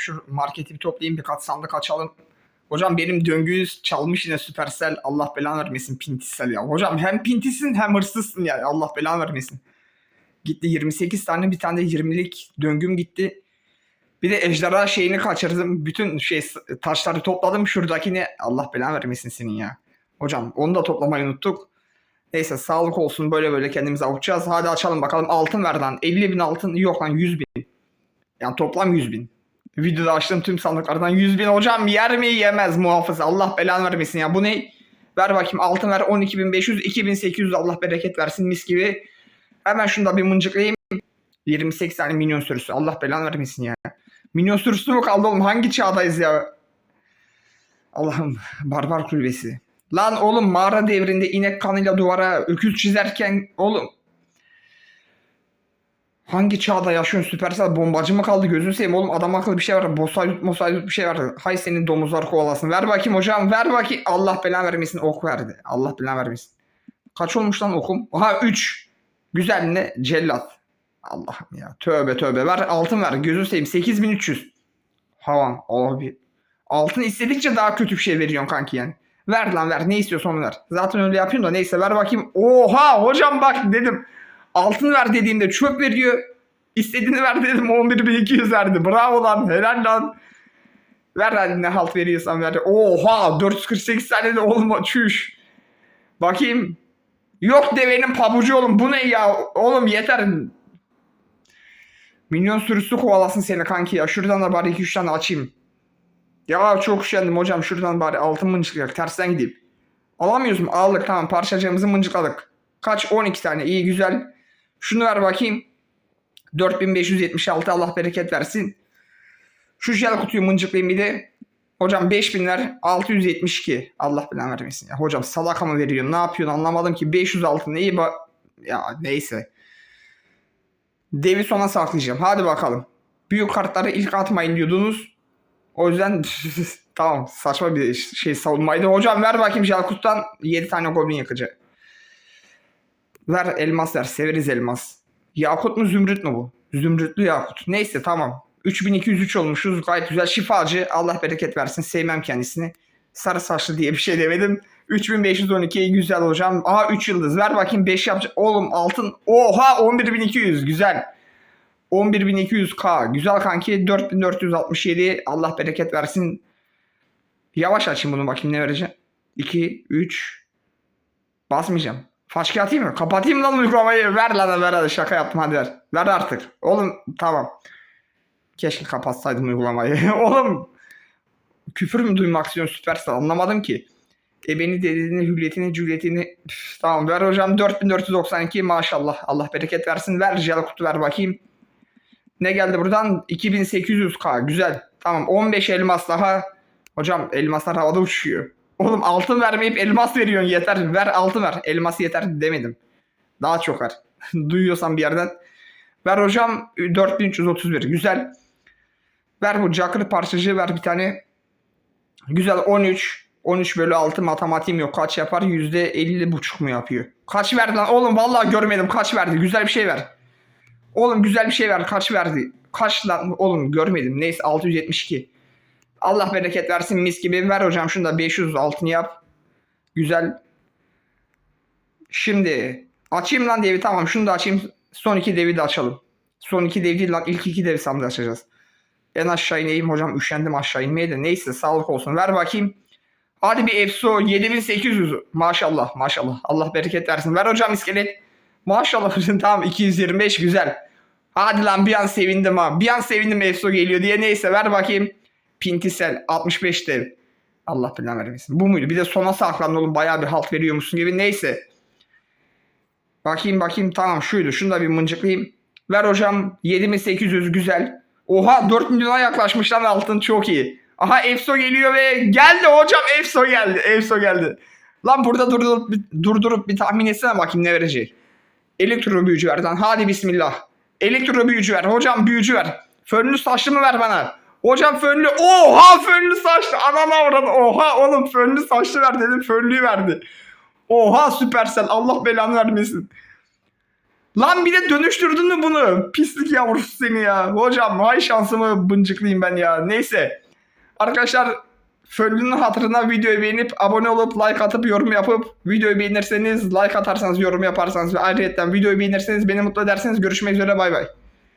şu marketi bir toplayayım birkaç sandık açalım. Hocam benim döngüyü çalmış yine Supercell. Allah belanı vermesin Pintisel ya. Hocam hem pintisin hem hırsızsın ya. Allah belanı vermesin. Gitti 28 tane bir tane de 20'lik döngüm gitti. Bir de ejderha şeyini kaçırdım. Bütün şey taşları topladım. Şuradakini Allah belanı vermesin senin ya. Hocam onu da toplamayı unuttuk. Neyse sağlık olsun böyle böyle kendimizi avuçacağız. Hadi açalım bakalım altın ver lan. 50 bin altın yok lan 100 bin. Yani toplam 100 bin. Videoda açtığım tüm sandıklardan 100 bin hocam yer mi yemez muhafız. Allah belanı vermesin ya. Bu ne? Ver bakayım altın ver 12.500 2800 Allah bereket versin mis gibi. Hemen şunu da bir mıncıklayayım. 28 tane minyon sürüsü. Allah belanı vermesin ya. Minyon sürüsü mü kaldı oğlum? Hangi çağdayız ya? Allah'ım barbar kulübesi. Lan oğlum mağara devrinde inek kanıyla duvara öküz çizerken oğlum Hangi çağda yaşıyorsun Süpersel bombacı mı kaldı gözünü seveyim oğlum adam akıllı bir şey var. Bosaydut mosaydut bir şey var. Hay senin domuzlar kovalasın. Ver bakayım hocam ver bakayım. Allah belanı vermesin ok verdi. Allah belanı vermesin. Kaç olmuş lan okum? Aha 3. Güzel ne? Cellat. Allah'ım ya. Tövbe tövbe. Ver altın ver. Gözünü seveyim. 8300. Havan. Abi. Altın istedikçe daha kötü bir şey veriyorsun kanki yani. Ver lan ver. Ne istiyorsan onu ver. Zaten öyle yapıyorum da neyse ver bakayım. Oha hocam bak dedim. Altın ver dediğimde çöp veriyor. İstediğini ver dedim 11.200 verdi. Bravo lan helal lan. Ver hadi ne halt veriyorsan ver. Oha 448 tane de olma çüş. Bakayım. Yok devenin pabucu oğlum bu ne ya? Oğlum yeter. Minyon sürüsü kovalasın seni kanki ya. Şuradan da bari 2-3 tane açayım. Ya çok üşendim hocam şuradan bari altın mıncıklayalım. Tersten gideyim. Alamıyoruz mu? Aldık tamam parçacığımızı mıncıkladık. Kaç? 12 tane iyi güzel. Şunu ver bakayım. 4576 Allah bereket versin. Şu jel kutuyu mıncıklayayım bir de. Hocam 5000'ler 672. Allah belanı vermesin ya. Hocam salaka mı veriyorsun? Ne yapıyorsun? Anlamadım ki. 500 altın neyi ba... Ya neyse. Devi sona saklayacağım. Hadi bakalım. Büyük kartları ilk atmayın diyordunuz. O yüzden tamam saçma bir şey savunmaydı. Hocam ver bakayım Jalkut'tan 7 tane goblin yakıcı. Ver elmas ver. Severiz elmas. Yakut mu zümrüt mü bu? Zümrütlü yakut. Neyse tamam. 3203 olmuşuz. Gayet güzel. Şifacı. Allah bereket versin. Sevmem kendisini. Sarı saçlı diye bir şey demedim. 3512 güzel hocam. Aha 3 yıldız. Ver bakayım 5 yapacak. Oğlum altın. Oha 11200 güzel. 11200k. Güzel kanki. 4467. Allah bereket versin. Yavaş açayım bunu bakayım ne vereceğim. 2, 3. Basmayacağım. Faşki atayım mı? Kapatayım lan uygulamayı. Ver lan ver hadi şaka yaptım hadi ver. Ver artık. Oğlum tamam. Keşke kapatsaydım uygulamayı. Oğlum küfür mü duymak istiyorsun süperstar anlamadım ki. E beni dediğini, hülliyetini, cülliyetini Üf, tamam ver hocam 4492 maşallah Allah bereket versin ver jel kutu ver bakayım. Ne geldi buradan? 2800k güzel. Tamam 15 elmas daha. Hocam elmaslar havada uçuyor. Oğlum altın vermeyip elmas veriyorsun yeter. Ver altın ver. Elmas yeter demedim. Daha çok ver. Duyuyorsan bir yerden. Ver hocam 4331. Güzel. Ver bu cakır parçacığı ver bir tane. Güzel 13. 13 bölü 6 matematiğim yok. Kaç yapar? %50 buçuk mu yapıyor? Kaç verdi lan? Oğlum vallahi görmedim. Kaç verdi? Güzel bir şey ver. Oğlum güzel bir şey ver. Kaç verdi? Kaç lan? Oğlum görmedim. Neyse 672. Allah bereket versin mis gibi. Ver hocam şunu da 500 altın yap. Güzel. Şimdi açayım lan devi tamam şunu da açayım. Son iki devi de açalım. Son iki dev değil lan ilk iki devi sandık açacağız. En aşağı ineyim hocam üşendim aşağı inmeye de neyse sağlık olsun. Ver bakayım. Hadi bir EFSO 7800 maşallah maşallah Allah bereket versin. Ver hocam iskelet. Maşallah tamam 225 güzel. Hadi lan bir an sevindim ha. Bir an sevindim EFSO geliyor diye neyse ver bakayım. Pintisel 65 dev. Allah belanı vermesin. Bu muydu? Bir de sona saklandı oğlum bayağı bir halt veriyormuşsun gibi. Neyse. Bakayım bakayım tamam şuydu. Şunu da bir mıncıklayayım. Ver hocam 7800 güzel. Oha 4 milyona yaklaşmış lan altın çok iyi. Aha EFSO geliyor ve geldi hocam EFSO geldi. EFSO geldi. Lan burada durdurup, durdurup bir tahmin etsene bakayım ne verecek. Elektro büyücü ver lan. Hadi bismillah. Elektro büyücü ver. Hocam büyücü ver. Fönlü saçlı mı ver bana? Hocam fönlü. Oha fönlü saçlı. Anam avradı. Oha oğlum fönlü saçlı ver dedim. Fönlüyü verdi. Oha süpersel. Allah belanı vermesin. Lan bir de dönüştürdün mü bunu? Pislik yavrusu seni ya. Hocam hay şansımı bıncıklayayım ben ya. Neyse. Arkadaşlar Föllü'nün hatırına videoyu beğenip abone olup like atıp yorum yapıp videoyu beğenirseniz like atarsanız yorum yaparsanız ve ayrıca videoyu beğenirseniz beni mutlu ederseniz görüşmek üzere bay bay.